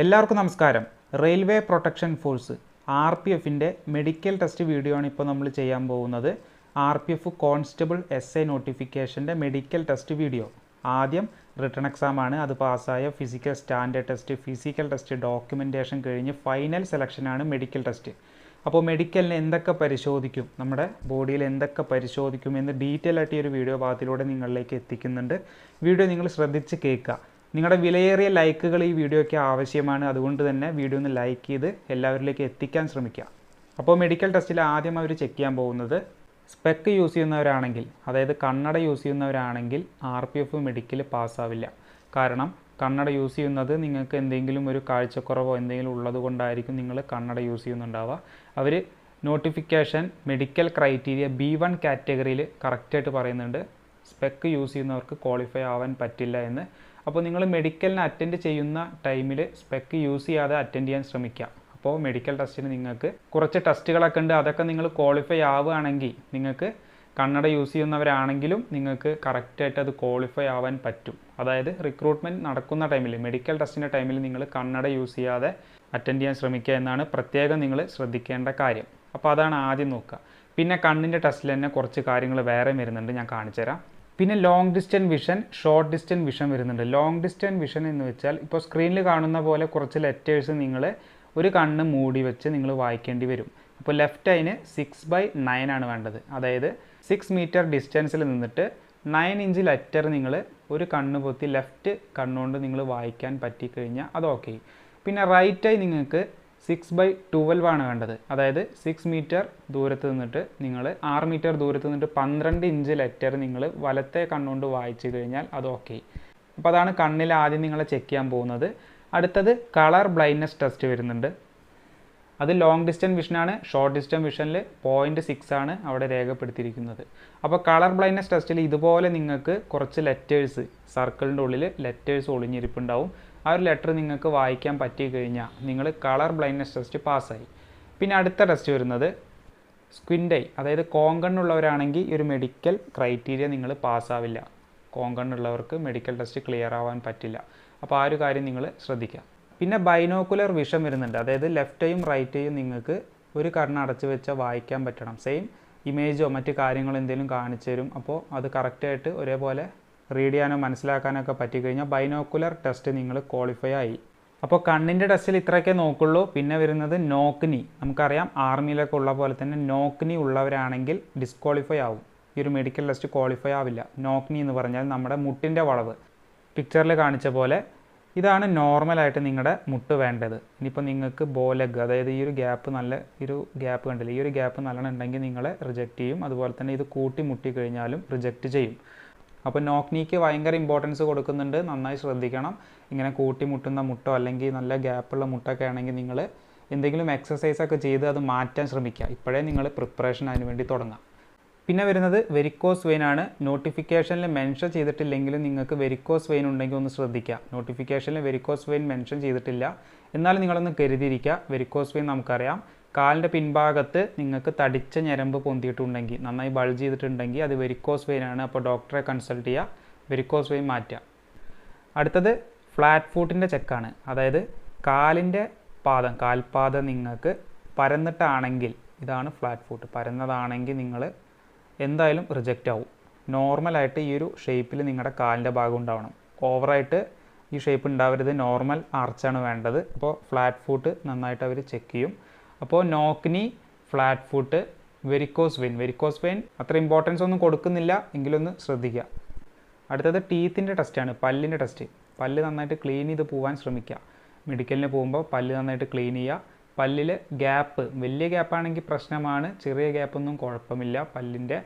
എല്ലാവർക്കും നമസ്കാരം. Railway protection force R P എഫിന്റെ മെഡിക്കൽ ടെസ്റ്റ് വീഡിയോ ആണ് ഇപ്പോൾ നമ്മൾ ചെയ്യാൻ പോകുന്നത്. R P F constable S I നോട്ടിഫിക്കേഷന്റെ medical test video ആദ്യം റിട്ടേൺ ആണ്. അത് പാസ്സായ physical standard test physical test documentation കഴിഞ്ഞ് ഫൈനൽ സെലക്ഷനാണ് മെഡിക്കൽ ടെസ്റ്റ് അപ്പോൾ മെഡിക്കലിന് എന്തൊക്കെ പരിശോധിക്കും? നമ്മുടെ ബോഡിയിൽ എന്തൊക്കെ പരിശോധിക്കും എന്ന് ഡീറ്റെയിൽ ആയിട്ട് ഈ ഒരു വീഡിയോ ഭാഗത്തിലൂടെ നിങ്ങളിലേക്ക് എത്തിക്കുന്നുണ്ട്. വീഡിയോ നിങ്ങൾ ശ്രദ്ധിച്ച് കേൾക്കുക. നിങ്ങളുടെ വിലയേറിയ ലൈക്കുകൾ ഈ വീഡിയോയ്ക്ക് ആവശ്യമാണ്. അതുകൊണ്ട് തന്നെ വീഡിയോ ഒന്ന് ലൈക്ക് ചെയ്ത് എല്ലാവരിലേക്ക് എത്തിക്കാൻ ശ്രമിക്കുക. അപ്പോൾ മെഡിക്കൽ ടെസ്റ്റിൽ ആദ്യം അവർ ചെക്ക് ചെയ്യാൻ പോകുന്നത് സ്പെക്ക് യൂസ് ചെയ്യുന്നവരാണെങ്കിൽ അതായത് കണ്ണട യൂസ് ചെയ്യുന്നവരാണെങ്കിൽ ആർ പി എഫ് മെഡിക്കൽ പാസ്സാവില്ല. കാരണം കണ്ണട യൂസ് ചെയ്യുന്നത് നിങ്ങൾക്ക് എന്തെങ്കിലും ഒരു കാഴ്ചക്കുറവോ എന്തെങ്കിലും ഉള്ളത് കൊണ്ടായിരിക്കും നിങ്ങൾ കണ്ണട യൂസ് ചെയ്യുന്നുണ്ടാവുക. അവർ notification medical criteria B one കാറ്റഗറിയിൽ കറക്റ്റായിട്ട് പറയുന്നുണ്ട്. സ്പെക്ക് യൂസ് ചെയ്യുന്നവർക്ക് ക്വാളിഫൈ ആവാൻ പറ്റില്ല എന്ന് അപ്പോൾ നിങ്ങൾ മെഡിക്കലിന് അറ്റൻഡ് ചെയ്യുന്ന ടൈമിൽ സ്പെക്ക് യൂസ് ചെയ്യാതെ അറ്റൻഡ് ചെയ്യാൻ ശ്രമിക്കുക അപ്പോൾ മെഡിക്കൽ ടെസ്റ്റിന് നിങ്ങൾക്ക് കുറച്ച് ടെസ്റ്റുകളൊക്കെ ഉണ്ട്. അതൊക്കെ നിങ്ങൾ ക്വാളിഫൈ ആവുകയാണെങ്കിൽ നിങ്ങൾക്ക് കണ്ണട യൂസ് ചെയ്യുന്നവരാണെങ്കിലും നിങ്ങൾക്ക് കറക്റ്റായിട്ട് അത് ക്വാളിഫൈ ആവാൻ പറ്റും. അതായത് റിക്രൂട്ട്മെന്റ് നടക്കുന്ന ടൈമിൽ മെഡിക്കൽ ടെസ്റ്റിന്റെ ടൈമിൽ നിങ്ങൾ കണ്ണട യൂസ് ചെയ്യാതെ അറ്റൻഡ് ചെയ്യാൻ ശ്രമിക്കുക എന്നാണ് പ്രത്യേകം നിങ്ങൾ ശ്രദ്ധിക്കേണ്ട കാര്യം. അപ്പോൾ അതാണ് ആദ്യം നോക്കുക. പിന്നെ കണ്ണിന്റെ ടെസ്റ്റിൽ തന്നെ കുറച്ച് കാര്യങ്ങൾ വേറെ വരുന്നുണ്ട് ഞാൻ കാണിച്ചുതരാം. പിന്നെ long distance vision short distance vision വരുന്നുണ്ട്. ലോങ് ഡിസ്റ്റൻസ് വിഷൻ എന്ന് വെച്ചാൽ ഇപ്പോൾ സ്ക്രീനിൽ കാണുന്ന പോലെ കുറച്ച് ലെറ്റേഴ്സ് നിങ്ങൾ ഒരു കണ്ണ് മൂടി വെച്ച് നിങ്ങൾ വായിക്കേണ്ടി വരും. അപ്പോൾ ലെഫ്റ്റ് അതിന് സിക്സ് ബൈ നയൻ ആണ് വേണ്ടത്. അതായത് സിക്സ് മീറ്റർ ഡിസ്റ്റൻസിൽ നിന്നിട്ട് നയൻ ഇഞ്ച് ലെറ്റർ നിങ്ങൾ ഒരു കണ്ണ് പൊത്തി ലെഫ്റ്റ് കണ്ണുകൊണ്ട് നിങ്ങൾ വായിക്കാൻ പറ്റിക്കഴിഞ്ഞാൽ അത് ഓക്കെ പിന്നെ റൈറ്റ് ആയി നിങ്ങൾക്ക് സിക്സ് ബൈ ട്വൽവ് ആണ് വേണ്ടത് അതായത് സിക്സ് മീറ്റർ ദൂരത്ത് നിന്നിട്ട് നിങ്ങൾ ആറ് മീറ്റർ ദൂരത്ത് നിന്നിട്ട് പന്ത്രണ്ട് ഇഞ്ച് ലെറ്റർ നിങ്ങൾ വലത്തെ കണ്ണുകൊണ്ട് വായിച്ചു കഴിഞ്ഞാൽ അത് ഓക്കെ അപ്പോൾ അതാണ് കണ്ണിൽ ആദ്യം നിങ്ങളെ ചെക്ക് ചെയ്യാൻ പോകുന്നത്. അടുത്തത് കളർ ബ്ലൈൻഡ്നെസ് ടെസ്റ്റ് വരുന്നുണ്ട്. അത് ലോങ് ഡിസ്റ്റൻസ് വിഷനാണ് ഷോർട്ട് ഡിസ്റ്റൻസ് വിഷനിൽ പോയിന്റ് സിക്സ് ആണ് അവിടെ രേഖപ്പെടുത്തിയിരിക്കുന്നത്. അപ്പോൾ കളർ ബ്ലൈൻഡ്നെസ് ടെസ്റ്റിൽ ഇതുപോലെ നിങ്ങൾക്ക് കുറച്ച് ലെറ്റേഴ്സ് സർക്കിളിന്റെ ഉള്ളിൽ ലെറ്റേഴ്സ് ഒളിഞ്ഞിരിപ്പുണ്ടാവും. ആ ഒരു ലെറ്റർ നിങ്ങൾക്ക് വായിക്കാൻ പറ്റി കഴിഞ്ഞാൽ നിങ്ങൾ കളർ ബ്ലൈൻഡ്നെസ് ടെസ്റ്റ് പാസ്സായി പിന്നെ അടുത്ത ടെസ്റ്റ് വരുന്നത് സ്ക്വിൻഡൈ അതായത് കോങ്കണ്ണുള്ളവരാണെങ്കിൽ ഈ ഒരു മെഡിക്കൽ ക്രൈറ്റീരിയ നിങ്ങൾ പാസ്സാവില്ല കോങ്കണ്ണുള്ളവർക്ക് മെഡിക്കൽ ടെസ്റ്റ് ക്ലിയർ ആവാൻ പറ്റില്ല. അപ്പോൾ ആ ഒരു കാര്യം നിങ്ങൾ ശ്രദ്ധിക്കുക പിന്നെ ബൈനോക്കുലർ വിഷം വരുന്നുണ്ട്. അതായത് ലെഫ്റ്റേയും റൈറ്റേയും നിങ്ങൾക്ക് ഒരു കണ്ണ് അടച്ചു വെച്ചാൽ വായിക്കാൻ പറ്റണം. സെയിം ഇമേജോ മറ്റ് കാര്യങ്ങളോ എന്തെങ്കിലും കാണിച്ചു തരും അപ്പോൾ അത് കറക്റ്റായിട്ട് ഒരേപോലെ റീഡ് ചെയ്യാനോ മനസ്സിലാക്കാനോ ഒക്കെ പറ്റിക്കഴിഞ്ഞാൽ ബൈനോക്കുലർ ടെസ്റ്റ് നിങ്ങൾ ക്വാളിഫൈ ആയി. അപ്പോൾ കണ്ണിന്റെ ടെസ്റ്റിൽ ഇത്രയൊക്കെ നോക്കുള്ളൂ. പിന്നെ വരുന്നത് നോക്കിനി നമുക്കറിയാം ആർമിയിലൊക്കെ ഉള്ള പോലെ തന്നെ നോക്കിനി ഉള്ളവരാണെങ്കിൽ ഡിസ്ക്വാളിഫൈ ആവും. ഈ ഒരു മെഡിക്കൽ ടെസ്റ്റ് ക്വാളിഫൈ ആവില്ല. നോക്കിനി എന്ന് പറഞ്ഞാൽ നമ്മുടെ മുട്ടിന്റെ വളവ്. പിക്ചറിൽ കാണിച്ച പോലെ ഇതാണ് നോർമലായിട്ട് നിങ്ങളുടെ മുട്ട് വേണ്ടത്. ഇനിയിപ്പോൾ നിങ്ങൾക്ക് ബോലഗ് അതായത് ഈ ഒരു ഗ്യാപ്പ് നല്ല ഒരു ഗ്യാപ്പ് കണ്ടില്ല? ഈ ഒരു ഗ്യാപ്പ് നല്ലോണം ഉണ്ടെങ്കിൽ നിങ്ങളെ റിജക്റ്റ് ചെയ്യും. അതുപോലെ തന്നെ ഇത് കൂട്ടി മുട്ടി കഴിഞ്ഞാലും റിജക്റ്റ് ചെയ്യും. അപ്പോൾ നോക്നീക്ക് ഭയങ്കര ഇമ്പോർട്ടൻസ് കൊടുക്കുന്നുണ്ട്. നന്നായി ശ്രദ്ധിക്കണം. ഇങ്ങനെ കൂട്ടിമുട്ടുന്ന മുട്ടോ അല്ലെങ്കിൽ നല്ല ഗ്യാപ്പുള്ള മുട്ടൊക്കെ ആണെങ്കിൽ നിങ്ങൾ എന്തെങ്കിലും എക്സസൈസ് ഒക്കെ ചെയ്ത് അത് മാറ്റാൻ ശ്രമിക്കുക. ഇപ്പോഴേ നിങ്ങൾ പ്രിപ്പറേഷൻ അതിന് വേണ്ടി തുടങ്ങാം. പിന്നെ വരുന്നത് വെരിക്കോസ് വെയിൻ ആണ്. നോട്ടിഫിക്കേഷനിൽ മെൻഷൻ ചെയ്തിട്ടില്ലെങ്കിലും നിങ്ങൾക്ക് വെരിക്കോസ് വെയിൻ ഉണ്ടെങ്കിൽ ഒന്ന് ശ്രദ്ധിക്കുക. നോട്ടിഫിക്കേഷനിൽ വെരിക്കോസ് വെയിൻ മെൻഷൻ ചെയ്തിട്ടില്ല. എന്നാലും നിങ്ങളൊന്ന് കരുതിയിരിക്കുക. വെരിക്കോസ് വെയിൻ നമുക്കറിയാം. കാലിന്റെ പിൻഭാഗത്ത് നിങ്ങൾക്ക് തടിച്ച ഞരമ്പ് പൊന്തിയിട്ടുണ്ടെങ്കിൽ നന്നായി ബൾജ് ചെയ്തിട്ടുണ്ടെങ്കിൽ അത് വെരിക്കോസ് വെയിൻ ആണ്. അപ്പോൾ ഡോക്ടറെ കൺസൾട്ട് ചെയ്യുക വെരിക്കോസ് വെയിൻ മാറ്റുക അടുത്തത് ഫ്ലാറ്റ് ഫൂട്ടിന്റെ ചെക്കാണ് അതായത് കാലിന്റെ പാദം കാൽപാദം നിങ്ങൾക്ക് പരന്നിട്ടാണെങ്കിൽ ഇതാണ് ഫ്ലാറ്റ് ഫൂട്ട് പരന്നതാണെങ്കിൽ നിങ്ങൾ എന്തായാലും റിജക്റ്റ് ആവും. നോർമലായിട്ട് ഈ ഒരു ഷേപ്പിൽ നിങ്ങളുടെ കാലിന്റെ ഭാഗം ഉണ്ടാവണം. ഓവറായിട്ട് ഈ ഷേപ്പ് ഉണ്ടാവരുത് നോർമൽ ആർച്ചാണ് വേണ്ടത്. അപ്പോൾ ഫ്ലാറ്റ് ഫൂട്ട് നന്നായിട്ട് അവർ ചെക്ക് ചെയ്യും. അപ്പോൾ നോക്കിനി flat foot varicose vein varicose vein അത്ര ഇമ്പോർട്ടൻസ് ഒന്നും കൊടുക്കുന്നില്ല. എങ്കിലൊന്ന് ശ്രദ്ധിക്കുക അടുത്തത് ടീത്തിന്റെ ടെസ്റ്റാണ് പല്ലിന്റെ ടെസ്റ്റ് പല്ല് നന്നായിട്ട് ക്ലീൻ ചെയ്ത് പോകാൻ ശ്രമിക്കുക മെഡിക്കലിന് പോകുമ്പോൾ പല്ല് നന്നായിട്ട് ക്ലീൻ ചെയ്യുക. പല്ലിൽ ഗ്യാപ്പ് വലിയ ഗ്യാപ്പാണെങ്കിൽ പ്രശ്നമാണ്. ചെറിയ ഗ്യാപ്പൊന്നും കുഴപ്പമില്ല പല്ലിന്റെ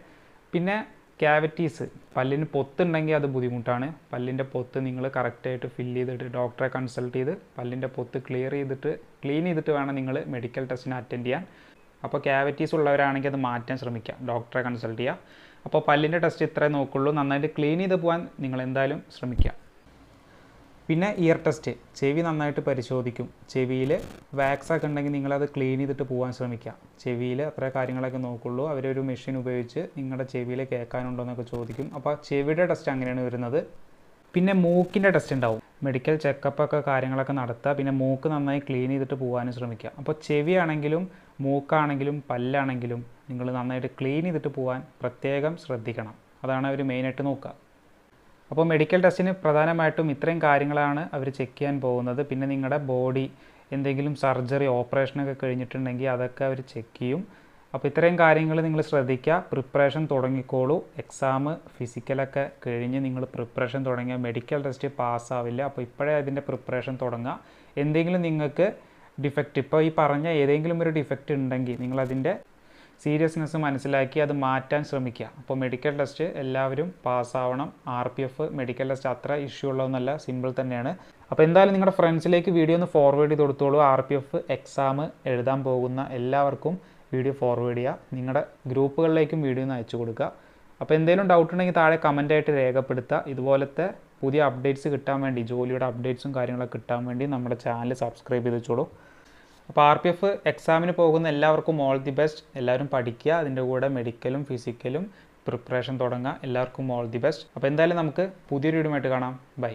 പിന്നെ ക്യാവിറ്റീസ് പല്ലിന് പൊത്തുണ്ടെങ്കിൽ അത് ബുദ്ധിമുട്ടാണ്. പല്ലിന്റെ പൊത്ത് നിങ്ങൾ കറക്റ്റായിട്ട് ഫില്ല് ചെയ്തിട്ട് ഡോക്ടറെ കൺസൾട്ട് ചെയ്ത് പല്ലിന്റെ പൊത്ത് ക്ലിയർ ചെയ്തിട്ട് ക്ലീൻ ചെയ്തിട്ട് വേണം നിങ്ങൾ മെഡിക്കൽ ടെസ്റ്റിന് അറ്റൻഡ് ചെയ്യാൻ. അപ്പോൾ ക്യാവിറ്റീസ് ഉള്ളവരാണെങ്കിൽ അത് മാറ്റാൻ ശ്രമിക്കുക ഡോക്ടറെ കൺസൾട്ട് ചെയ്യുക അപ്പോൾ പല്ലിന്റെ ടെസ്റ്റ് ഇത്രേ നോക്കുള്ളൂ. നന്നായിട്ട് ക്ലീൻ ചെയ്ത് പോകാൻ നിങ്ങൾ എന്തായാലും ശ്രമിക്കുക പിന്നെ ഇയർ ടെസ്റ്റ് ചെവി നന്നായിട്ട് പരിശോധിക്കും. ചെവിയിൽ വാക്സ് ഒക്കെ ഉണ്ടെങ്കിൽ നിങ്ങളത് ക്ലീൻ ചെയ്തിട്ട് പോകാൻ ശ്രമിക്കുക. ചെവിയിൽ അത്ര കാര്യങ്ങളൊക്കെ നോക്കുള്ളൂ. അവരൊരു മെഷീൻ ഉപയോഗിച്ച് നിങ്ങളുടെ ചെവിയിൽ കേൾക്കാനുണ്ടോ എന്നൊക്കെ ചോദിക്കും. അപ്പോൾ ചെവിയുടെ ടെസ്റ്റ് അങ്ങനെയാണ് വരുന്നത്. പിന്നെ മൂക്കിന്റെ ടെസ്റ്റ് ഉണ്ടാവും. മെഡിക്കൽ ചെക്കപ്പ് ഒക്കെ കാര്യങ്ങളൊക്കെ നടത്തുക പിന്നെ മൂക്ക് നന്നായി ക്ലീൻ ചെയ്തിട്ട് പോകാനും ശ്രമിക്കുക. അപ്പോൾ ചെവിയാണെങ്കിലും മൂക്കാണെങ്കിലും പല്ലാണെങ്കിലും നിങ്ങൾ നന്നായിട്ട് ക്ലീൻ ചെയ്തിട്ട് പോകാൻ പ്രത്യേകം ശ്രദ്ധിക്കണം. അതാണ് അവർ മെയിനായിട്ട് നോക്കുക. അപ്പോൾ മെഡിക്കൽ ടെസ്റ്റിന് പ്രധാനമായിട്ടും ഇത്രയും കാര്യങ്ങളാണ് അവർ ചെക്ക് ചെയ്യാൻ പോകുന്നത്. പിന്നെ നിങ്ങളുടെ ബോഡി എന്തെങ്കിലും സർജറി ഓപ്പറേഷനൊക്കെ കഴിഞ്ഞിട്ടുണ്ടെങ്കിൽ അതൊക്കെ അവർ ചെക്ക് ചെയ്യും. അപ്പോൾ ഇത്രയും കാര്യങ്ങൾ നിങ്ങൾ ശ്രദ്ധിക്കുക. പ്രിപ്പറേഷൻ തുടങ്ങിക്കോളൂ. എക്സാം ഫിസിക്കലൊക്കെ കഴിഞ്ഞ് നിങ്ങൾ പ്രിപ്പറേഷൻ തുടങ്ങിയ മെഡിക്കൽ ടെസ്റ്റ് പാസ്സാവില്ല അപ്പോൾ ഇപ്പോഴേ അതിന്റെ പ്രിപ്പറേഷൻ തുടങ്ങുക. എന്തെങ്കിലും നിങ്ങൾക്ക് ഡിഫക്റ്റ് ഇപ്പോൾ ഈ പറഞ്ഞ ഏതെങ്കിലും ഒരു ഡിഫക്റ്റ് ഉണ്ടെങ്കിൽ നിങ്ങളതിന്റെ സീരിയസ്നെസ് മനസ്സിലാക്കി അത് മാറ്റാൻ ശ്രമിക്കുക. അപ്പോൾ മെഡിക്കൽ ടെസ്റ്റ് എല്ലാവരും പാസ്സാവണം. R P F medical test അത്ര ഇഷ്യൂ ഉള്ളതൊന്നല്ല സിമ്പിൾ തന്നെയാണ്. അപ്പോൾ എന്തായാലും നിങ്ങളുടെ ഫ്രണ്ട്സിലേക്ക് വീഡിയോ ഒന്ന് ഫോർവേഡ് ചെയ്ത് കൊടുത്തോളൂ. ആർ പി എഫ് എക്സാം എഴുതാൻ പോകുന്ന എല്ലാവർക്കും വീഡിയോ ഫോർവേഡ് ചെയ്യുക. നിങ്ങളുടെ ഗ്രൂപ്പുകളിലേക്കും വീഡിയോ ഒന്ന് അയച്ചു കൊടുക്കുക. അപ്പോൾ എന്തെങ്കിലും ഡൗട്ട് ഉണ്ടെങ്കിൽ താഴെ കമന്റായിട്ട് രേഖപ്പെടുത്തുക. ഇതുപോലത്തെ പുതിയ അപ്ഡേറ്റ്സ് കിട്ടാൻ വേണ്ടി ജോലിയുടെ അപ്ഡേറ്റ്സും കാര്യങ്ങളൊക്കെ കിട്ടാൻ വേണ്ടി നമ്മുടെ ചാനൽ സബ്സ്ക്രൈബ് ചെയ്ത് വെച്ചോളൂ. അപ്പോൾ ആർ പി എഫ് എക്സാമിന് പോകുന്ന എല്ലാവർക്കും ഓൾ ദി ബെസ്റ്റ് എല്ലാവരും പഠിക്കുക അതിന്റെ കൂടെ മെഡിക്കലും ഫിസിക്കലും പ്രിപ്പറേഷൻ തുടങ്ങുക. എല്ലാവർക്കും ഓൾ ദി ബെസ്റ്റ് അപ്പോൾ എന്തായാലും നമുക്ക് പുതിയൊരു വീഡിയോ കാണാം. ബൈ